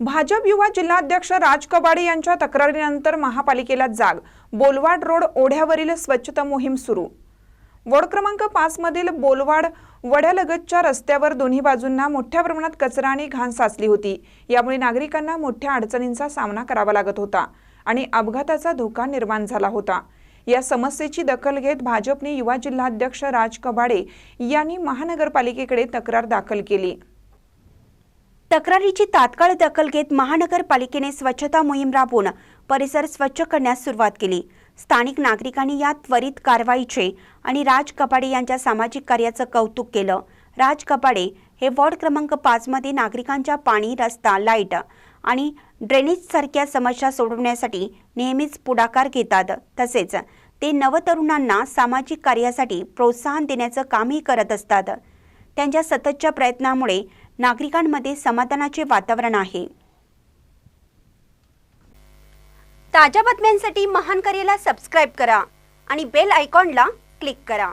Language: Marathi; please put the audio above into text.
भाजप युवा जिल्हाध्यक्ष राज कबाडे यांच्या तक्रारीनंतर महापालिकेला जाग. बोलवाड रोड ओढ्यावरील स्वच्छता मोहीम सुरू. वॉर्ड क्रमांक पाच मधील बोलवाड वड्यालगतच्या रस्त्यावर दोन्ही बाजूंना मोठ्या प्रमाणात कचरा आणि घाण साचली होती. यामुळे नागरिकांना मोठ्या अडचणींचा सामना करावा लागत होता आणि अपघाताचा धोका निर्माण झाला होता. या समस्येची दखल घेत भाजपने युवा जिल्हाध्यक्ष राज कबाडे यांनी महानगरपालिकेकडे तक्रार दाखल केली. तक्रारीची तात्काळ दखल घेत महानगरपालिकेने स्वच्छता मोहीम राबवून परिसर स्वच्छ करण्यास सुरुवात केली. स्थानिक नागरिकांनी या त्वरित कारवाईचे आणि राज कपाडे यांच्या सामाजिक कार्याचं कौतुक केलं. राज कपाडे हे वॉर्ड क्रमांक पाचमध्ये नागरिकांच्या पाणी रस्ता लाइट आणि ड्रेनेजसारख्या समस्या सोडवण्यासाठी नेहमीच पुढाकार घेतात. तसेच ते नवतरुणांना सामाजिक कार्यासाठी प्रोत्साहन देण्याचं कामही करत असतात. त्यांच्या सततच्या प्रयत्नामुळे नागरिकांमध्ये समाधानाचे वातावरण आहे. ताज्या बातम्यांसाठी महान करेला सबस्क्राईब करा आणि बेल आयकॉनला क्लिक करा.